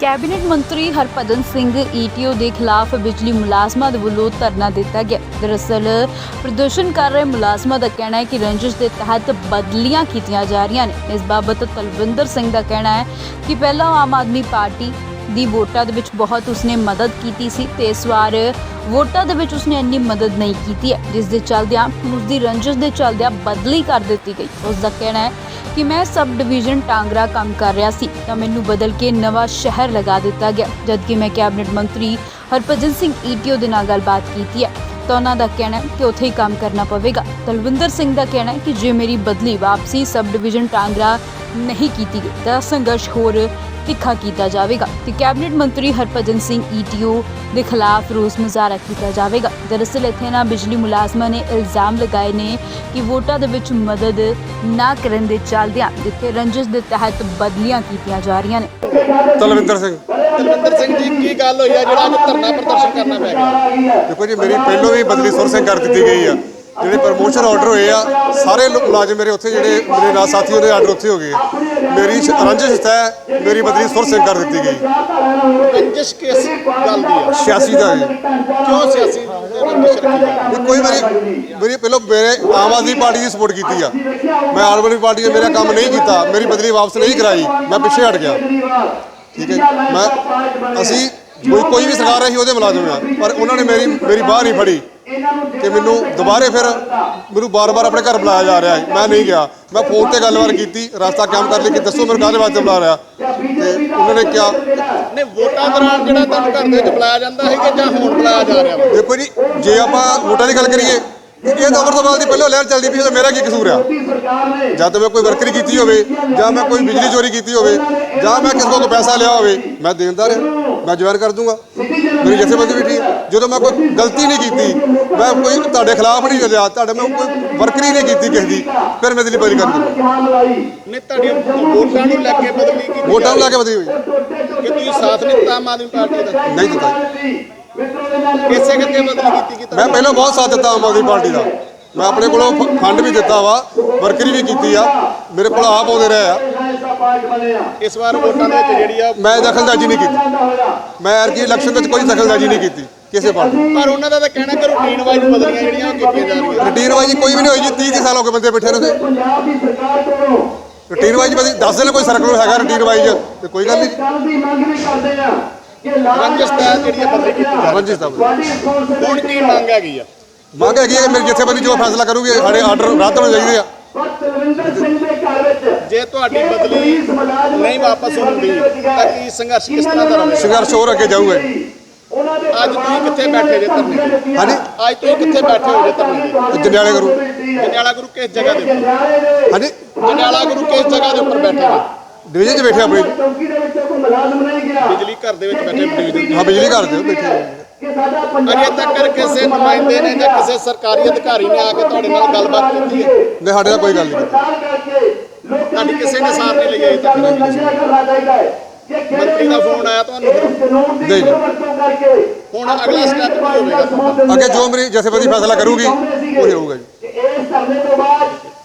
Cabinet ਮੰਤਰੀ Harbhajan Singh ETO ਦੇ ਖਿਲਾਫ ਬਿਜਲੀ ਮੁਲਾਜ਼ਮਾਂ ਦੇ ਵੱਲੋਂ ਧਰਨਾ ਦਿੱਤਾ ਗਿਆ। ਦਰਅਸਲ, ਪ੍ਰਦਰਸ਼ਨ ਕਰ ਰਹੇ ਮੁਲਾਜ਼ਮਾਂ ਦਾ ਕਹਿਣਾ ਹੈ ਕਿ ਰੰਜਿਸ਼ ਦੇ ਤਹਿਤ ਬਦਲੀਆਂ ਕੀਤੀਆਂ ਜਾ ਰਹੀਆਂ ਨੇ। ਇਸ ਬਾਬਤ ਤਲਵਿੰਦਰ ਸਿੰਘ ਦਾ ਕਹਿਣਾ ਹੈ ਕਿ ਪਹਿਲਾਂ ਆਮ ਆਦਮੀ ਪਾਰਟੀ ਦੀ ਵੋਟਾਂ ਦੇ ਵਿੱਚ ਬਹੁਤ ਉਸਨੇ ਮਦਦ ਕੀਤੀ ਸੀ ਤੇ ਇਸ ਵਾਰ ਵੋਟਾਂ ਦੇ ਵਿੱਚ ਉਸਨੇ ਇੰਨੀ ਮਦਦ ਨਹੀਂ ਕੀਤੀ ਹੈ, ਜਿਸ ਦੇ ਚੱਲਦਿਆਂ ਉਸ ਦੀ ਰੰਜਿਸ਼ ਦੇ ਚਲਦਿਆਂ ਬਦਲੀ ਕਰ ਦਿੱਤੀ ਗਈ। ਉਸ ਦਾ ਕਹਿਣਾ ਹੈ ਕਿ ਮੈਂ ਸਬ ਡਿਵੀਜ਼ਨ ਟਾਂਗਰਾ ਕੰਮ ਕਰ ਰਿਹਾ ਸੀ, ਤਾਂ ਮੈਨੂੰ ਬਦਲ ਕੇ ਨਵਾਂ ਸ਼ਹਿਰ ਲਗਾ ਦਿੱਤਾ ਗਿਆ, ਜਦਕਿ ਮੈਂ ਕੈਬਨਿਟ ਮੰਤਰੀ ਹਰਭਜਨ ਸਿੰਘ ਈਟੀਓ ਦੇ ਨਾਲ ਗੱਲਬਾਤ ਕੀਤੀ ਹੈ। ਤਾਂ ਉਹਨਾਂ ਦਾ ਕਹਿਣਾ ਹੈ ਕਿ ਉੱਥੇ ਹੀ ਕੰਮ ਕਰਨਾ ਪਵੇਗਾ। ਤਲਵਿੰਦਰ ਸਿੰਘ ਦਾ ਕਹਿਣਾ ਹੈ ਕਿ ਜੇ ਮੇਰੀ ਬਦਲੀ ਵਾਪਸੀ ਸਬ ਡਿਵੀਜ਼ਨ ਟਾਂਗਰਾ ਨਹੀਂ ਕੀਤੀ ਗਈ, ਤਾਂ ਸੰਘਰਸ਼ ਹੋਰ ਤਿੱਖਾ ਕੀਤਾ ਜਾਵੇਗਾ ਤੇ ਕੈਬਨਿਟ ਮੰਤਰੀ ਹਰਭਜਨ ਸਿੰਘ ਈਟੀਓ ਦੇ ਖਿਲਾਫ ਰੋਸ ਮੁਜ਼ਾਹਰਾ ਕੀਤਾ ਜਾਵੇਗਾ। ਦਰਅਸਲ ਇੱਥੇ ਨਾ ਬਿਜਲੀ ਮੁਲਾਜ਼ਮਾਂ ਨੇ ਇਲਜ਼ਾਮ ਲਗਾਏ ਨੇ ਕਿ ਵੋਟਾਂ ਦੇ ਵਿੱਚ ਮਦਦ ਨਾ ਕਰਨ ਦੇ ਚੱਲਦਿਆਂ ਜਿੱਥੇ ਰੰਜਿਸ਼ ਦੇ ਤਹਿਤ ਬਦਲੀਆਂ ਕੀਤੀਆਂ ਜਾ ਰਹੀਆਂ ਨੇ। ਤਲਵਿੰਦਰ ਸਿੰਘ। ਦਲਵਿੰਦਰ ਸਿੰਘ ਜੀ ਕੀ ਗੱਲ ਹੋਈ ਆ ਜਿਹੜਾ ਅੱਜ ਧਰਨਾ ਪ੍ਰਦਰਸ਼ਨ ਕਰਨਾ ਪੈ ਗਿਆ ਦੇਖੋ ਜੀ ਮੇਰੀ ਪਹਿਲੋਂ ਵੀ ਬਦਲੀ ਸੁਰ ਸਿੰਘ ਕਰ ਦਿੱਤੀ ਗਈ ਆ। ਜਿਹੜੇ ਪ੍ਰਮੋਸ਼ਨ ਆਰਡਰ ਹੋਏ ਆ ਸਾਰੇ ਲੋਕ ਮੁਲਾਜ਼ਮ ਮੇਰੇ ਉੱਥੇ ਜਿਹੜੇ ਮੇਰੇ ਨਾਲ ਸਾਥੀ ਉਹਦੇ ਆਰਡਰ ਉੱਥੇ ਹੋ ਗਏ। ਮੇਰੀ ਰੰਜਿਸ਼ ਤੈ ਮੇਰੀ ਬਦਲੀ ਸੁਰ ਸਿੰਘ ਕਰ ਦਿੱਤੀ ਗਈ। ਰੰਜਿਸ਼ ਕਿਸ ਗੱਲ ਦੀ ਆ? 86 ਦਾ ਹੈ। ਕਿਉਂ ਸਿਆਸੀ ਵੀ ਕੋਈ ਮੇਰੀ ਮੇਰੀ ਪਹਿਲੋਂ ਮੇਰੇ ਆਮ ਆਦਮੀ ਪਾਰਟੀ ਦੀ ਸਪੋਰਟ ਕੀਤੀ ਆ। ਮੈਂ ਆਮ ਆਦਮੀ ਪਾਰਟੀ ਨੇ ਮੇਰਾ ਕੰਮ ਨਹੀਂ ਕੀਤਾ ਮੇਰੀ ਬਦਲੀ ਵਾਪਸ ਨਹੀਂ ਕਰਾਈ ਮੈਂ ਪਿੱਛੇ ਹਟ ਗਿਆ। ਠੀਕ ਹੈ। ਮੈਂ ਅਸੀਂ ਕੋਈ ਕੋਈ ਵੀ ਸਰਕਾਰ ਰਹੀ ਉਹਦੇ ਮੁਲਾਜ਼ਮ ਆ। ਪਰ ਉਹਨਾਂ ਨੇ ਮੇਰੀ ਮੇਰੀ ਬਾਹ ਨਹੀਂ ਫੜੀ ਕਿ ਮੈਨੂੰ ਦੁਬਾਰੇ ਫਿਰ ਮੈਨੂੰ ਬਾਰ-ਬਾਰ ਆਪਣੇ ਘਰ ਬੁਲਾਇਆ ਜਾ ਰਿਹਾ ਹੈ। ਮੈਂ ਨਹੀਂ ਗਿਆ। ਮੈਂ ਫੋਨ ਤੇ ਗੱਲਬਾਤ ਕੀਤੀ ਰਸਤਾ ਕੰਮ ਕਰ ਲਈ ਕਿ ਦੱਸੋ ਮੇਰੇ ਕਾਹਦੇ ਵਾਸਤੇ ਬੁਲਾ ਰਿਹਾ। ਤੇ ਉਹਨਾਂ ਨੇ ਕਿਹਾ ਨੇ ਵੋਟਾਂ ਦੌਰਾਨ ਜਿਹੜਾ ਤੁਹਾਨੂੰ ਘਰ ਦੇ ਵਿੱਚ ਬੁਲਾਇਆ ਜਾਂਦਾ ਸੀ ਕਿ ਜਾਂ ਹੁਣ ਬੁਲਾਇਆ ਜਾ ਰਿਹਾ ਵਾ? ਦੇਖੋ ਜੀ ਜੇ ਆਪਾਂ ਵੋਟਾਂ ਦੀ ਗੱਲ ਕਰੀਏ ਇਹ ਤਾਂ ਅਮਰਤਪਾਲ ਦੀ ਪਹਿਲਾਂ ਲਹਿਰ ਚੱਲਦੀ ਪਈ ਤਾਂ ਮੇਰਾ ਕੀ ਕਸੂਰ ਆ? ਜਾਂ ਤਾਂ ਮੈਂ ਕੋਈ ਵਰਕਰੀ ਕੀਤੀ ਹੋਵੇ ਜਾਂ ਮੈਂ ਕੋਈ ਬਿਜਲੀ ਚੋਰੀ ਕੀਤੀ ਹੋਵੇ ਜਾਂ ਮੈਂ ਕਿਸੇ ਕੋਲੋਂ ਪੈਸਾ ਲਿਆ ਹੋਵੇ ਮੈਂ ਦੇਣਦਾਰ ਹਾਂ। ਮੈਂ ਜੁਆਇਨ ਕਰ ਦੂੰਗਾ। ਮੇਰੀ ਜਥੇਬੰਦੀ ਵੀ ਠੀਕ। ਜਦੋਂ ਮੈਂ ਕੋਈ ਗਲਤੀ ਨਹੀਂ ਕੀਤੀ ਮੈਂ ਕੋਈ ਤੁਹਾਡੇ ਖਿਲਾਫ ਨਹੀਂ ਲਿਆ ਤੁਹਾਡੇ ਮੈਂ ਕੋਈ ਵਰਕਰੀ ਨਹੀਂ ਕੀਤੀ ਕਿਸੇ ਦੀ ਫਿਰ ਮੈਂ ਦਿੱਲੀ ਬਦਲੀ ਕਰ ਦੂੰਗਾ। ਨੇ ਤੁਹਾਡੀਆਂ ਵੋਟਾਂ ਨੂੰ ਲੈ ਕੇ ਬਦਲੀ ਕੀਤੀ ਵੋਟਾਂ ਨੂੰ ਲਾ ਕੇ ਬਦਲੀ ਹੋਈ। ਕਿ ਤੁਸੀਂ ਸਾਥ ਨਹੀਂ ਦਿੱਤਾ ਆਮ ਆਦਮੀ ਪਾਰਟੀ ਦਾ? ਨਹੀਂ ਦਿੱਤਾ ਕਿਸੇ ਕਿਤੇ ਬਦਲੀ ਕੀਤੀ ਕਿ ਮੈਂ ਪਹਿਲਾਂ ਬਹੁਤ ਸਾਥ ਦਿੱਤਾ ਆਮ ਆਦਮੀ ਪਾਰਟੀ ਦਾ। ਮੈਂ ਆਪਣੇ ਕੋਲੋਂ ਫੰਡ ਵੀ ਦਿੱਤਾ ਵਾ ਵਰਕਰੀ ਵੀ ਕੀਤੀ ਆ। ਮੇਰੇ ਕੋਲ ਆਪ ਆਉਂਦੇ ਰਹੇ ਆ। ਇਸ ਵਾਰ ਵੋਟਾਂ ਦੇ ਵਿੱਚ ਜਿਹੜੀ ਆ ਮੈਂ ਦਖਲਅੰਦਾਜ਼ੀ ਨਹੀਂ ਕੀਤੀ। ਮੈਂ ਐਰਕੀ ਇਲੈਕਸ਼ਨ ਵਿੱਚ ਕੋਈ ਦਖਲਅੰਦਾਜ਼ੀ ਨਹੀਂ ਕੀਤੀ ਕਿਸੇ ਪਾਰਟੀ ਪਰ ਉਹਨਾਂ ਦਾ ਤਾਂ ਕਹਿਣਾ ਕਿ ਰੂਟੀਨ ਵਾਈਜ਼ ਬਦਲੀਆਂ ਜਿਹੜੀਆਂ ਉਹ ਕੀਤੀਆਂ ਜਾ ਰਹੀਆਂ ਰੂਟੀਨ ਵਾਈਜ਼ ਕੋਈ ਵੀ ਨਹੀਂ ਹੋਈ ਜੀ 30 30 ਸਾਲ ਹੋ ਗਏ ਬੰਦੇ ਬੈਠੇ ਨੇ ਰੂਟੀਨ ਵਾਈਜ਼ ਬਦੀ ਦੱਸ ਦੇਣ ਕੋਈ ਸਰਕਲ ਹੈਗਾ ਰੂਟੀਨ ਵਾਈਜ਼ ਤੇ ਕੋਈ ਗੱਲ ਨਹੀਂ। ਰੰਜਿਸ਼ ਦਾ ਜਿਹੜੀ ਆ ਬਦਲੀ ਕੀਤੀ ਜਾ ਰੰਜਿਸ਼ ਦਾ ਰਹੀ ਹੁਣ ਕੀ ਮੰਗ ਹੈਗੀ ਆ? ਮੰਗ ਹੈਗੀ ਹੈ ਕਿ ਮੇਰੀ ਜਥੇਬੰਦੀ ਜੋ ਫੈਸਲਾ ਕਰੂਗੀ ਸਾਡੇ ਆਰਡਰ ਰੱਦ ਹੋਣੇ ਚਾਹੀਦੇ ਆ। ਜੇ ਤੁਹਾਡੀ ਬਦਲੀ ਨਹੀਂ ਵਾਪਸ ਹੁੰਦੀ ਤਾਂ ਕੀ ਸੰਘਰਸ਼ ਕਿਸ ਤਰ੍ਹਾਂ ਦਾ ਰਹੇਗਾ ਸੰਘਰਸ਼ ਹੋਰ ਅੱਗੇ ਜਾਊਗਾ। ਅੱਜ ਤੁਸੀਂ ਕਿੱਥੇ ਬੈਠੇ ਜੇ ਧਰਨੇ ਹਾਂਜੀ। ਅੱਜ ਤੁਸੀਂ ਕਿੱਥੇ ਬੈਠੇ ਹੋ ਜੇ ਧਰਨੇ ਜੰਡਿਆਲੇ ਕਰੂ ਜੰਡਿਆਲਾ ਗੁਰੂ ਕਿਸ ਜਗ੍ਹਾ ਦੇ ਉੱਪਰ? ਹਾਂਜੀ। ਜੰਡਿਆਲਾ ਗੁਰੂ ਕਿਸ ਜਗ੍ਹਾ ਦੇ ਉੱਪਰ ਬੈਠੇ ਨੇ ਡਿਵੀਜ਼ਨ 'ਚ ਬੈਠੇ ਆਪਣੀ। ਬਿਜਲੀ ਘਰ ਦੇ ਵਿੱਚ ਬੈਠੇ ਡਿਵੀਜ਼ਨ ਹਾਂ ਬਿਜਲੀ ਘਰ ਦੇ ਬੈਠੇ ਅਜੇ ਤੱਕ ਕਿਸੇ ਨੁਮਾਇੰਦੇ ਨੇ ਜਾਂ ਕਿਸੇ ਸਰਕਾਰੀ ਅਧਿਕਾਰੀ ਨੇ ਆ ਕੇ ਤੁਹਾਡੇ ਨਾਲ ਗੱਲਬਾਤ ਕੀਤੀ ਹੈ ਨਹੀਂ ਸਾਡੇ ਨਾਲ ਕੋਈ ਗੱਲ ਨਹੀਂ ਕੀਤੀ। ਤੁਹਾਡੀ ਕਿਸੇ ਨੇ ਸਾਥ ਨਹੀਂ ਲਈ ਅਜੇ ਤੱਕ ਮੰਤਰੀ ਦਾ ਫੋਨ ਆਇਆ ਤੁਹਾਨੂੰ? ਨਹੀਂ। ਹੁਣ ਅਗਲਾ ਸਟੈਪ ਕੀ ਹੋਵੇਗਾ? ਅੱਗੇ ਜੋ ਮੇਰੀ ਜਥੇਬੰਦੀ ਫੈਸਲਾ ਕਰੂਗੀ ਉਹ ਹੋਊਗਾ ਜੀ ਇਸ ਧਰਨੇ ਤੋਂ ਬਾਅਦ